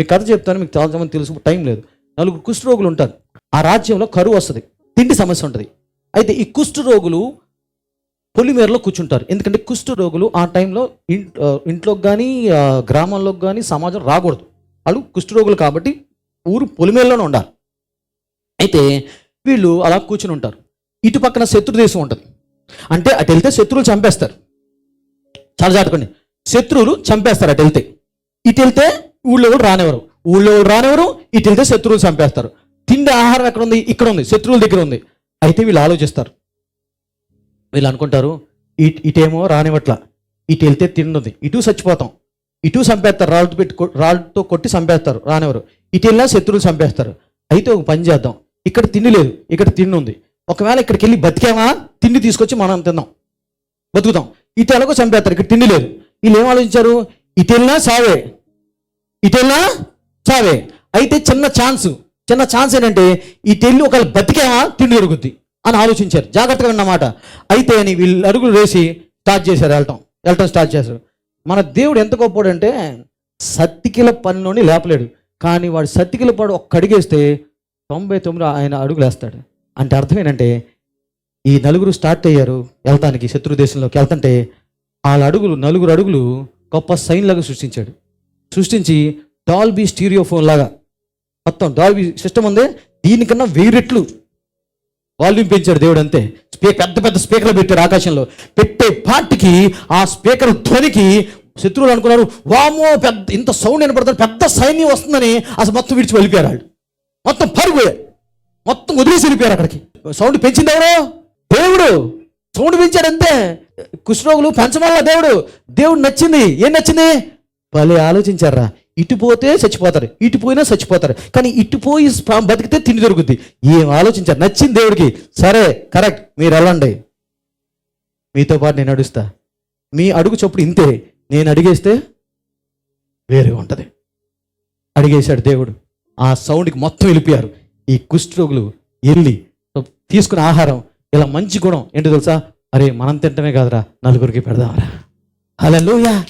మీకు కథ చెప్తాను మీకు చాలా మంది తెలుసు టైం లేదు. నలుగురు కుష్ఠ రోగులు ఉంటారు. ఆ రాజ్యంలో కరువు వస్తుంది తిండి సమస్య ఉంటుంది. అయితే ఈ కుష్ఠ రోగులు పొలిమేరలో కూర్చుంటారు. ఎందుకంటే కుష్ఠ రోగులు ఆ టైంలో ఇంట్ ఇంట్లోకి కానీ గ్రామంలోకి కానీ సమాజం రాకూడదు. వాళ్ళు కుష్ఠ రోగులు కాబట్టి ఊరు పొలిమేరలోనే ఉండాలి. అయితే వీళ్ళు అలా కూర్చుని ఉంటారు. ఇటు పక్కన శత్రు దేశం ఉంటుంది. అంటే అటు వెళ్తే శత్రువులు చంపేస్తారు. చాలా జాగ్రత్తకండి శత్రువులు చంపేస్తారు అటు వెళ్తే. ఇటు వెళ్తే ఊళ్ళో వాళ్ళు రానివ్వరు. ఊళ్ళో వాళ్ళు రానివ్వరు ఇటు వెళ్తే శత్రువులు చంపేస్తారు. తిండి ఆహారం ఎక్కడ ఉంది? ఇక్కడ ఉంది. శత్రువుల దగ్గర ఉంది. అయితే వీళ్ళు ఆలోచిస్తారు. వీళ్ళు అనుకుంటారు ఇటు ఇటేమో రానివ్వట్ల. ఇటు వెళ్తే తిండి ఇటు చచ్చిపోతాం. ఇటు చంపేస్తారు. రాళ్ళతో పెట్టి రాళ్ళతో కొట్టి చంపేస్తారు. రానివ్వరు. ఇటు వెళ్ళినా శత్రువులు చంపేస్తారు. అయితే ఒక పని చేద్దాం. ఇక్కడ తిండి లేదు. ఇక్కడ తిండి ఉంది. ఒకవేళ ఇక్కడికి వెళ్ళి బతికామా? తిండి తీసుకొచ్చి మనం తిందాం. బతుకుతాం. ఇటు ఎలాగో చంపేస్తారు. ఇక్కడ తిండి లేదు. వీళ్ళు ఏం ఆలోచించారు? ఇటు వెళ్ళినా సావే. ఇటు చావే. అయితే చిన్న ఛాన్స్ చిన్న ఛాన్స్ ఏంటంటే ఇటు ఒకవేళ బతికామా తిండి దొరుకుద్ది అని ఆలోచించారు. జాగ్రత్తగా ఉన్నమాట అయితే అని వీళ్ళు అరుగులు వేసి స్టార్ట్ చేశారు వెళ్ళటం. వెళ్ళటం స్టార్ట్ చేశారు. మన దేవుడు ఎంత గొప్పడంటే సత్తికిల పనిలోని లేపలేడు. కానీ వాడు సత్తికిల పడు ఒక్క అడిగేస్తే తొంభై తొమ్మిది ఆయన అడుగులు వేస్తాడు. అంటే అర్థం ఏంటంటే ఈ నలుగురు స్టార్ట్ అయ్యారు వెళ్తానికి శత్రు దేశంలోకి వెళ్తుంటే వాళ్ళ అడుగులు నలుగురు అడుగులు గొప్ప సైన్లాగా సృష్టించాడు. సృష్టించి డాల్బీ స్టీరియో ఫోన్ లాగా. మొత్తం డాల్బీ సిస్టమ్ ఉంది. దీనికన్నా వెయ్యి రెట్లు వాల్యూమ్ పెంచాడు దేవుడు అంతే. స్పీ పెద్ద పెద్ద స్పీకర్లు పెట్టారు ఆకాశంలో. పెట్టే పాటికి ఆ స్పీకర్ ధ్వనికి శత్రువులు అనుకున్నారు వామో పెద్ద ఇంత సౌండ్ వినపడతారు పెద్ద సైన్యం వస్తుందని అసలు మొత్తం విడిచి వెళ్ళిపోయారు వాళ్ళు. మొత్తం పరుగుపోయారు మొత్తం వదిలేసి వెళ్ళిపోయారు అక్కడికి. సౌండ్ పెంచింది ఎవరు? దేవుడు. సౌండ్ పెంచాడు అంతే. కుష్ఠరోగులు పెంచమల్ల దేవుడు. దేవుడు నచ్చింది. ఏం నచ్చింది? భలే ఆలోచించారా? ఇటు పోతే చచ్చిపోతారు ఇటు పోయినా చచ్చిపోతారు. కానీ ఇటు పోయి బతికితే తిండి దొరుకుద్ది. ఏం ఆలోచించారు? నచ్చింది దేవుడికి. సరే కరెక్ట్. మీరు వెళ్ళండి. మీతో పాటు నేను నడుస్తా. మీ అడుగు చప్పుడు ఇంతే. నేను అడిగేస్తే వేరే ఉంటుంది. అడిగేశాడు దేవుడు. ఆ సౌండ్కి మొత్తం వెళ్ళిపోయారు. ఈ కుష్ఠరోగులు వెళ్ళి తీసుకున్న ఆహారం ఇలా మంచి గుణం. ఏంటో తెలుసా? అరే మనం తింటమే కాదురా. నలుగురికి పెడదామరా హలలుయా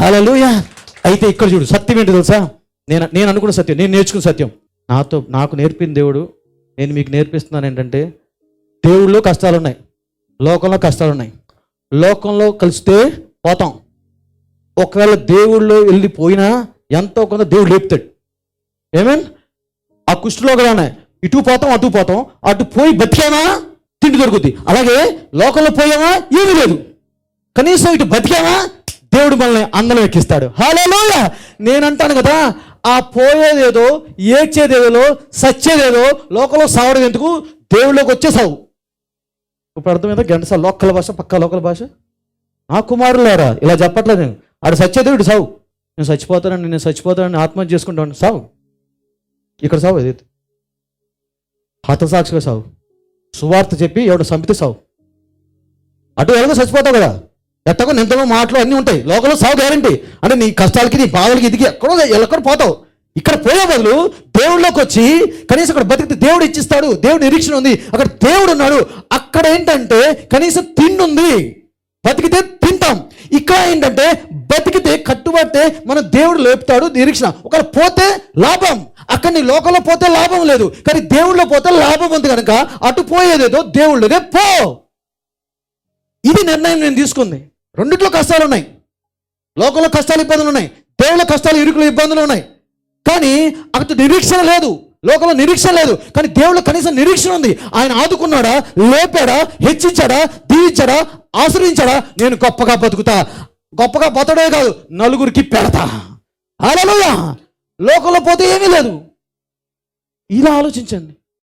హలలుయా అయితే ఇక్కడ చూడు సత్యం ఏంటి తెలుసా? నేను నేను అనుకున్న సత్యం నేను నేర్చుకున్న సత్యం. నాతో నాకు నేర్పిన దేవుడు నేను మీకు నేర్పిస్తున్నాను ఏంటంటే దేవుళ్ళలో కష్టాలు ఉన్నాయి లోకంలో కష్టాలు ఉన్నాయి లోకంలో కలిస్తే పోతాం. ఒకవేళ దేవుళ్ళు వెళ్ళిపోయినా ఎంతో కొంత దేవుడు లేపుతాడు. ఏమేన్ ఆ కుష్టిలో కూడా ఉన్నాయి. ఇటు పోతాం అటు పోతాం. అటు పోయి బతికామా? తిండి దొరుకుద్ది. అలాగే లోకంలో పోయామా? ఏమీ లేదు. కనీసం ఇటు బతికామా? దేవుడు మనల్ని అందరం ఎక్కిస్తాడు. హలోయ నేను అంటాను కదా ఆ పోయేదేదో ఏడ్చేదేదో సచ్చేదేదో లోకంలో సావడం ఎందుకు? దేవుళ్ళకి వచ్చే సావు ఇప్పుడు అర్థమైందా? గంట లోకల్ భాష పక్క లోకల్ భాష? నా కుమారులారా ఇలా చెప్పట్లేదు నేను. ఆడు సచ్చేదేవుడు సావు. నేను చచ్చిపోతానని నేను చచ్చిపోతానని ఆత్మహత్య చేసుకుంటాను సావు. ఇక్కడ సావు ఇది హతసాక్షిగా సావు. సువార్త చెప్పి ఎవడు సంపితే సావు. అటు ఎలాగో చచ్చిపోతావు కదా. ఎట్టకో నింతలో మాటలు అన్నీ ఉంటాయి. లోకంలో సాగు గ్యారంటీ. అంటే నీ కష్టాలకి నీ బాధలకి ఇదికి ఎక్కడో ఎక్కడ పోతావు. ఇక్కడ పోయే బదులు దేవుళ్ళలోకి వచ్చి కనీసం అక్కడ బతికితే దేవుడు ఇచ్చిస్తాడు. దేవుడు నిరీక్షణ ఉంది. అక్కడ దేవుడు ఉన్నాడు. అక్కడ ఏంటంటే కనీసం తిండి ఉంది బతికితే తింటాం. ఇక్కడ ఏంటంటే బతికితే కట్టుబడితే మన దేవుడు లేపుతాడు నిరీక్షణ. ఒకవేళ పోతే లాభం. అక్కడ నీ లోకంలో పోతే లాభం లేదు. కానీ దేవుళ్ళలో పోతే లాభం ఉంది కనుక అటు పోయేదేదో దేవుళ్ళదే. పో. ఇది నిర్ణయం నేను తీసుకుంది. రెండిట్లో కష్టాలు ఉన్నాయి. లోకంలో కష్టాలు ఇబ్బందులు ఉన్నాయి. దేవుళ్ళ కష్టాలు ఇరుకులు ఇబ్బందులు ఉన్నాయి. కానీ అక్కడ నిరీక్షణ లేదు. లోకంలో నిరీక్షణ లేదు. కానీ దేవుళ్ళు కనీసం నిరీక్షణ ఉంది. ఆయన ఆదుకున్నాడా? లేపాడా? హెచ్చించాడా? దీవించాడా? ఆశ్రయించాడా? నేను గొప్పగా బతుకుతా. గొప్పగా బతడే కాదు నలుగురికి పెడతా. అలలుయా లోకంలో పోతే ఏమీ లేదు. ఇలా ఆలోచించండి.